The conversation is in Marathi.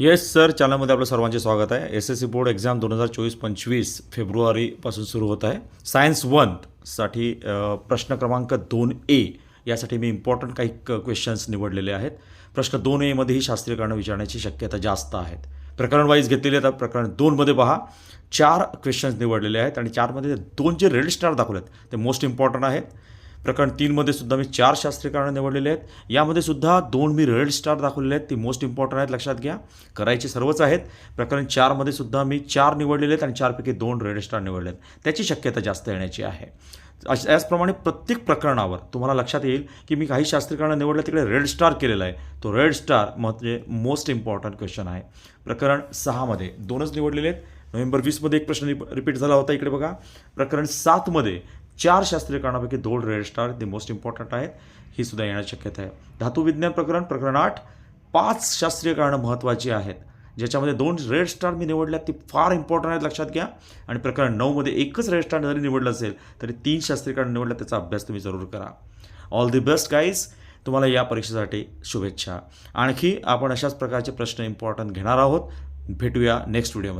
येस सर चॅनलमध्ये आपलं सर्वांचे स्वागत आहे. S S C board exam दोन हजार चोवीस पंचवीस फेब्रुवारीपासून सुरू होत आहे. सायन्स वनसाठी प्रश्न क्रमांक दोन ए यासाठी मी इम्पॉर्टंट काही क्वेश्चन्स निवडलेले आहेत. प्रश्न दोन एमध्येही शास्त्रीय कारण विचारण्याची शक्यता जास्त आहेत. प्रकरण वाईज घेतलेले आहेत प्रकरण दोनमध्ये पहा. चार क्वेश्चन्स निवडलेले आहेत आणि चारमध्ये दोन जे रेड स्टार दाखवले आहेत ते मोस्ट इम्पॉर्टंट आहेत. प्रकरण तीनमध्ये सुद्धा मी चार शास्त्रीय कारणं निवडलेले आहेत. यामध्ये सुद्धा दोन मी रेड स्टार दाखवलेले आहेत. ती मोस्ट इम्पॉर्टंट आहेत. लक्षात घ्या. करायचे सर्वच आहेत. प्रकरण चारमध्ये सुद्धा मी चार निवडलेले आहेत आणि चारपैकी दोन रेड स्टार निवडले आहेत त्याची शक्यता जास्त येण्याची आहे. अश- याचप्रमाणे प्रत्येक प्रकरणावर तुम्हाला लक्षात येईल की मी काही शास्त्रीय निवडलं तिकडे रेड स्टार केलेला आहे. तो रेड स्टार म्हणजे मोस्ट इम्पॉर्टंट क्वेश्चन आहे. प्रकरण सहामध्ये दोनच निवडलेले आहेत. नोव्हेंबर वीसमध्ये एक प्रश्न रिपीट झाला होता इकडे बघा. प्रकरण सातमध्ये चार शास्त्रीय कारणापैकी दोन रेड स्टार ते मोस्ट इम्पॉर्टंट आहेत. ही सुद्धा येण्याची शक्यता आहे. धातू विज्ञान प्रकरण प्रकरण आठ पाच शास्त्रीय कारणं महत्त्वाची आहेत. ज्याच्यामध्ये दोन रेड स्टार मी निवडल्यात ती फार इम्पॉर्टंट आहेत लक्षात घ्या. आणि प्रकरण नऊमध्ये एकच रेड स्टार जरी निवडलं असेल तरी तीन शास्त्रीय कारण निवडलं त्याचा अभ्यास तुम्ही जरूर करा. ऑल दी बेस्ट गाईज तुम्हाला या परीक्षेसाठी शुभेच्छा. आणखी आपण अशाच प्रकारचे प्रश्न इम्पॉर्टंट घेणार आहोत. भेटूया नेक्स्ट व्हिडिओमध्ये